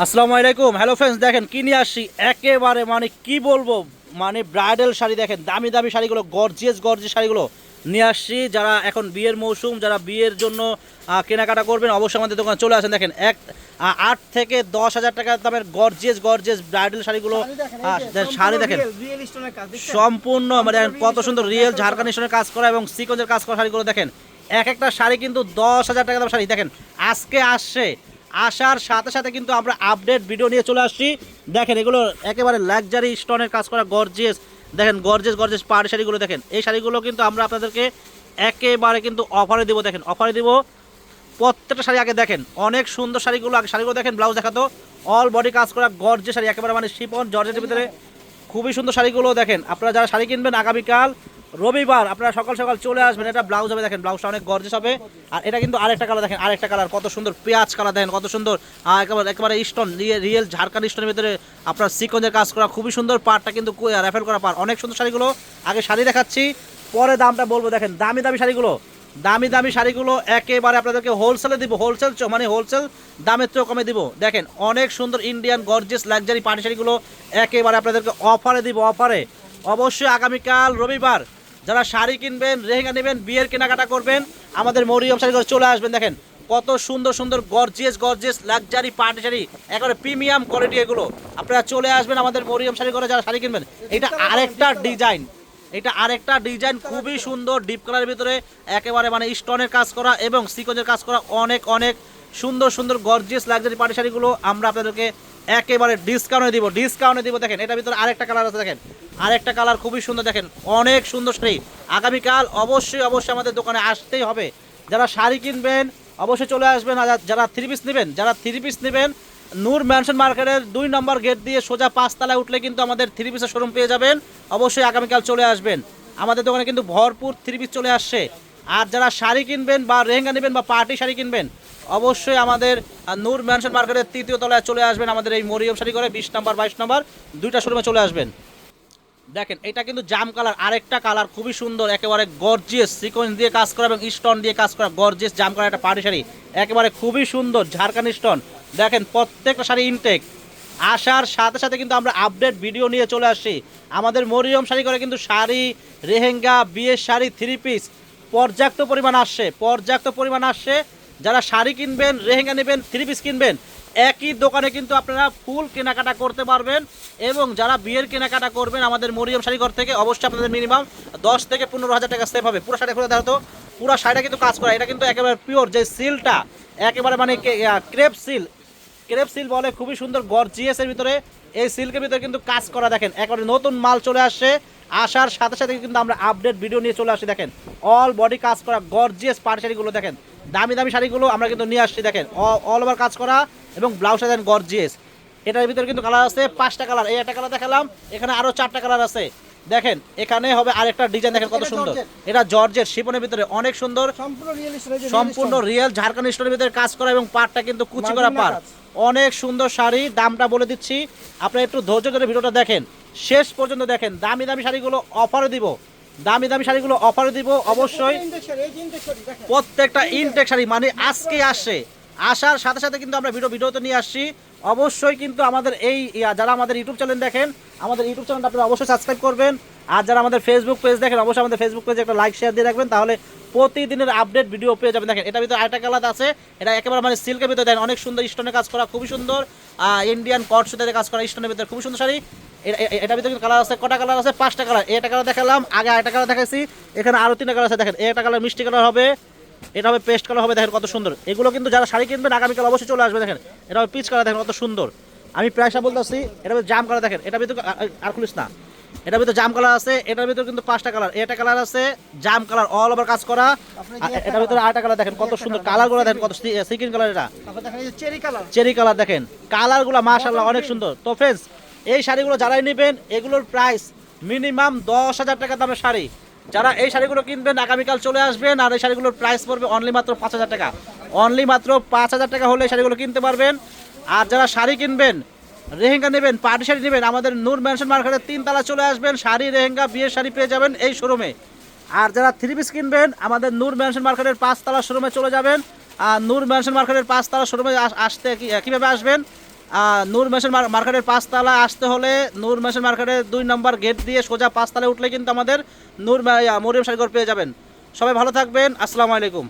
আসসালামু আলাইকুম। Hello friends দেখেন কি নিয়ে আসছি? একেবারে মানে কি বলব? মানে ব্রাইডাল শাড়ি দেখেন দামি দামি শাড়িগুলো গর্জিয়াস গর্জিয়াস শাড়িগুলো নিয়ে আসছি। যারা এখন বিয়ের মৌসুম যারা বিয়ের জন্য কেনাকাটা করবেন অবশ্যই আমাদের দোকানে চলে আসেন। দেখেন এক আট থেকে দশ হাজার টাকা দামের গর্জিয়াস গর্জিয়াস ব্রাইডাল শাড়িগুলো শাড়ি দেখেন সম্পূর্ণ মানে দেখেন কত সুন্দর রিয়েল ঝাড়খান্ড স্টোনের কাজ। করা এবং সিকোজের কাজ করা শাড়িগুলো দেখেন। এক একটা শাড়ি কিন্তু দশ হাজার টাকা দাম শাড়ি। দেখেন আজকে আসছে আসার সাথে সাথে কিন্তু আমরা আপডেট ভিডিও নিয়ে চলে আসছি। দেখেন, এগুলো একেবারে লাক্সারি স্টোনের কাজ করা গর্জিয়াস দেখেন গর্জেস গর্জিয়াস পাড় শাড়িগুলো দেখেন। এই শাড়িগুলো কিন্তু আমরা আপনাদেরকে একেবারে কিন্তু অফারে দিব, দেখেন। অফারে দিব প্রত্যেকটা শাড়ি আগে দেখেন। অনেক সুন্দর শাড়িগুলো আগে শাড়িগুলো দেখেন ব্লাউজ দেখাতো। অল বডি কাজ করা গর্জে শাড়ি, একেবারে মানে শিপন জর্জেটের ভিতরে। খুবই সুন্দর শাড়িগুলো দেখেন। আপনারা যারা শাড়ি কিনবেন, আগামীকাল রবিবার আপনারা সকাল সকাল চলে আসবেন, এটা ব্লাউজ হবে, দেখেন ব্লাউজটা অনেক গর্জেস হবে। আর এটা কিন্তু আরেকটা কালার দেখেন, আরেকটা কালার কত সুন্দর পেঁয়াজ কালার দেখেন, কত সুন্দর একেবারে একেবারে স্টোন রিয়েল ঝাড়খান্ড স্টোনের ভিতরে আপনার সিকঞ্জের কাজ করা, খুবই সুন্দর পাড়টা কিন্তু র্যাফেল করা পার অনেক সুন্দর শাড়িগুলো, আগে শাড়ি দেখাচ্ছি, পরে দামটা বলব, দেখেন দামি দামি শাড়িগুলো, দামি দামি শাড়িগুলো একেবারে আপনাদেরকে হোলসেলে দিব হোলসেল মানে হোলসেল দামের চেয়েও কমে দিব। দেখেন অনেক সুন্দর ইন্ডিয়ান গর্জেস লাক্সারি পাটি শাড়িগুলো একেবারে আপনাদেরকে অফারে দিব অফারে অবশ্যই আগামীকাল রবিবার যারা শাড়ি কিনবেন রেহেঙ্গা নেবেন, বিয়ের কেনাকাটা করবেন, আমাদের মরিয়ম শাড়িগুলো চলে আসবেন, দেখেন। কত সুন্দর সুন্দর গর্জিয়াস গর্জিয়াস লাক্সারি পাটি শাড়ি একেবারে প্রিমিয়াম কোয়ালিটি এগুলো। আপনারা চলে আসবেন আমাদের মরিয়ম শাড়ি করে যারা শাড়ি কিনবেন। এটা আরেকটা ডিজাইন এটা আরেকটা ডিজাইন খুবই সুন্দর ডিপ কালারের ভিতরে একেবারে মানে স্টোনের কাজ করা এবং সিকোজের কাজ করা অনেক অনেক সুন্দর সুন্দর গর্জিয়াস লাক্সারি পাটি শাড়িগুলো আমরা আপনাদেরকে একেবারে ডিসকাউন্টে দিব ডিসকাউন্টে দিব। দেখেন, এটার ভিতরে আরেকটা কালার আছে, দেখেন। আরেকটা কালার খুবই সুন্দর, দেখেন, অনেক সুন্দর শাড়ি। আগামীকাল অবশ্যই অবশ্যই আমাদের দোকানে আসতেই হবে। যারা শাড়ি কিনবেন, অবশ্যই চলে আসবেন যারা থ্রি পিস নেবেন, যারা থ্রি পিস নেবেন, নূর ম্যানশন মার্কেটের দুই নম্বর গেট দিয়ে সোজা পাঁচতলায় উঠলে কিন্তু আমাদের থ্রি পিসের শোরুম পেয়ে যাবেন। অবশ্যই আগামীকাল চলে আসবেন। আমাদের দোকানে কিন্তু ভরপুর থ্রি পিস চলে আসছে। আর যারা শাড়ি কিনবেন বা লেহেঙ্গা নেবেন বা পার্টি শাড়ি কিনবেন অবশ্যই আমাদের নূর ম্যানশন মার্কেটের তৃতীয় তলায় চলে আসবেন আমাদের এই মরিয়ম শাড়ি করে বিশ নম্বর, বাইশ নম্বর, দুইটা শোরুমে চলে আসবেন। দেখেন, এটা কিন্তু জাম কালার, আরেকটা কালার, খুবই সুন্দর, একেবারে গর্জিয়াস সিকোয়েন্স দিয়ে কাজ করা এবং স্টোন দিয়ে কাজ করা গর্জিয়াস জাম কালার একটা পাড়ি শাড়ি, একেবারে খুবই সুন্দর ঝাড়খান্ড স্টোন দেখেন, প্রত্যেকটা শাড়ি ইনটেক আসার সাথে সাথে কিন্তু আমরা আপডেট ভিডিও নিয়ে চলে আসছি। আমাদের মরিয়ম শাড়ি করে কিন্তু শাড়ি, রেহেঙ্গা, বিয়ের শাড়ি থ্রি পিস পর্যাপ্ত পরিমাণ আসছে, পর্যাপ্ত পরিমাণ আসছে। যারা শাড়ি কিনবেন রেহেঙ্গা নেবেন থ্রি পিস কিনবেন, একই দোকানে কিন্তু আপনারা ফুল কেনাকাটা করতে পারবেন এবং যারা বিয়ের কেনাকাটা করবেন আমাদের মরিয়ম শাড়িঘর থেকে, অবশ্যই আপনাদের মিনিমাম দশ থেকে পনেরো হাজার টাকা সেভ হবে। পুরো শাড়ি খুলে তো। পুরো শাড়িটা কিন্তু কাজ করা। এটা কিন্তু একেবারে পিওর যে সিলটা একেবারে মানে ক্রেপ সিল ক্রেপ সিল বলে খুবই সুন্দর গর্জিয়াস এর ভিতরে। এই সিল্কের ভিতরে কিন্তু কাজ করা দেখেন। একেবারে নতুন মাল চলে আসছে। আসার সাথে সাথে কিন্তু আমরা আপডেট ভিডিও নিয়ে চলে আসি দেখেন। অল বডি কাজ করা গর্জিয়াস শাড়িগুলো দেখেন। দামি দামি শাড়িগুলো আমরা কিন্তু নিয়ে আসছি দেখেন অল ওভার কাজ করা এবং ব্লাউজটা দেখেন গর্জিয়াস এটার ভিতরে কিন্তু কালার আছে পাঁচটা কালার এই একটা কালার দেখালাম এখানে আরও চারটা কালার আছে। দেখেন এখানে হবে আরেকটা ডিজাইন দেখেন কত সুন্দর। এটা জর্জের শিপনের ভিতরে অনেক সুন্দর। সম্পূর্ণ রিয়েল ঝাড়খণ্ড স্টোরের ভিতরে কাজ করা এবং পাটটা কিন্তু কুচি করা পার অনেক সুন্দর শাড়ি দামটা বলে দিচ্ছি। আপনারা একটু ধৈর্য ধরে ভিডিওটা দেখেন। শেষ পর্যন্ত দেখেন দামি দামি শাড়িগুলো অফারে দিব। দামি দামি শাড়িগুলো অফারে দিব অবশ্যই। প্রত্যেকটা ইনটেক শাড়ি মানে আজকে আসে। আসার সাথে সাথে কিন্তু আমরা ভিডিও ভিডিওতে নিয়ে আসছি। অবশ্যই কিন্তু আমাদের এই যারা আমাদের ইউটিউব চ্যানেল দেখেন আমাদের ইউটিউব চ্যানেলটা আপনারা অবশ্যই সাবস্ক্রাইব করবেন। আর যারা আমাদের ফেসবুক পেজ দেখেন, অবশ্যই আমাদের ফেসবুক পেজে একটা লাইক শেয়ার দিয়ে রাখবেন, তাহলে প্রতিদিনের আপডেট ভিডিও পেয়ে যাবেন। দেখেন, এটার ভিতরে আরেকটা কালার আছে, এটা একেবারে মানে সিল্কের ভিতরে দেন অনেক সুন্দর স্টোনের কাজ করা, খুবই সুন্দর। ইন্ডিয়ান কট সুতাতে কাজ করা স্টোনের ভিতরে খুবই সুন্দর শাড়ি। এ- এ- এটার ভিতরে কালার আছে, কটা কালার আছে? পাঁচটা কালার এটা কালার দেখালাম, আগে আরেকটা কালার দেখাইছি। এখানে আরও তিনটা কালার আছে, দেখেন একটা কালার মিষ্টি কালার হবে, এটা হবে পেস্ট কালার হবে, দেখেন কত সুন্দর। এগুলো কিন্তু যারা শাড়ি কিনবেন, আগামীকাল অবশ্যই চলে আসবে, দেখেন। এটা হবে পিচ কালার দেখেন কত সুন্দর। আমি প্রায়শা বলতেছি, এটা হবে জাম কালার দেখেন। এটার ভিতরে আর খুলিস না। এটার ভিতরে জাম কালার আছে এটার ভিতরে কিন্তু পাঁচটা কালার এটা কালার আছে জাম কালার অল ওভার কাজ করা। এটার ভিতরে আরেকটা কালার দেখেন কত সুন্দর কালারগুলো দেখেন কত সিকিন কালার এটা। চেরি কালার চেরি কালার দেখেন। কালারগুলো মাশাল্লাহ অনেক সুন্দর। তো ফ্রেন্ডস এই শাড়িগুলো যারাই নেবেন এগুলোর প্রাইস মিনিমাম দশ হাজার টাকা দামের শাড়ি। যারা এই শাড়িগুলো কিনবেন আগামীকাল চলে আসবেন আর এই শাড়িগুলোর প্রাইস পড়বে অনলি মাত্র পাঁচ হাজার টাকা। অনলি মাত্র পাঁচ হাজার টাকা হলে এই শাড়িগুলো কিনতে পারবেন। আর যারা শাড়ি কিনবেন রেহেঙ্গা নেবেন পার্টি শাড়ি নেবেন, আমাদের নূর ম্যানশন মার্কেটের তিনতলা চলে আসবেন, শাড়ি, রেহেঙ্গা, বিয়ের শাড়ি পেয়ে যাবেন এই শোরুমে আর যারা থ্রি পিস কিনবেন, আমাদের নূর ম্যানশন মার্কেটের পাঁচতলা শোরুমে চলে যাবেন। আর নূর ম্যানশন মার্কেটের পাঁচতলা শোরুমে আসতে কীভাবে আসবেন? নূর মার- মার্কেটের পাঁচতলা আসতে হলে নূর মেশিন মার্কেটের দুই নম্বর গেট দিয়ে সোজা পাঁচতলায় উঠলে কিন্তু আমাদের নূর মরিয়ম শাড়িঘর পেয়ে যাবেন। সবাই ভালো থাকবেন, আসসালামু আলাইকুম।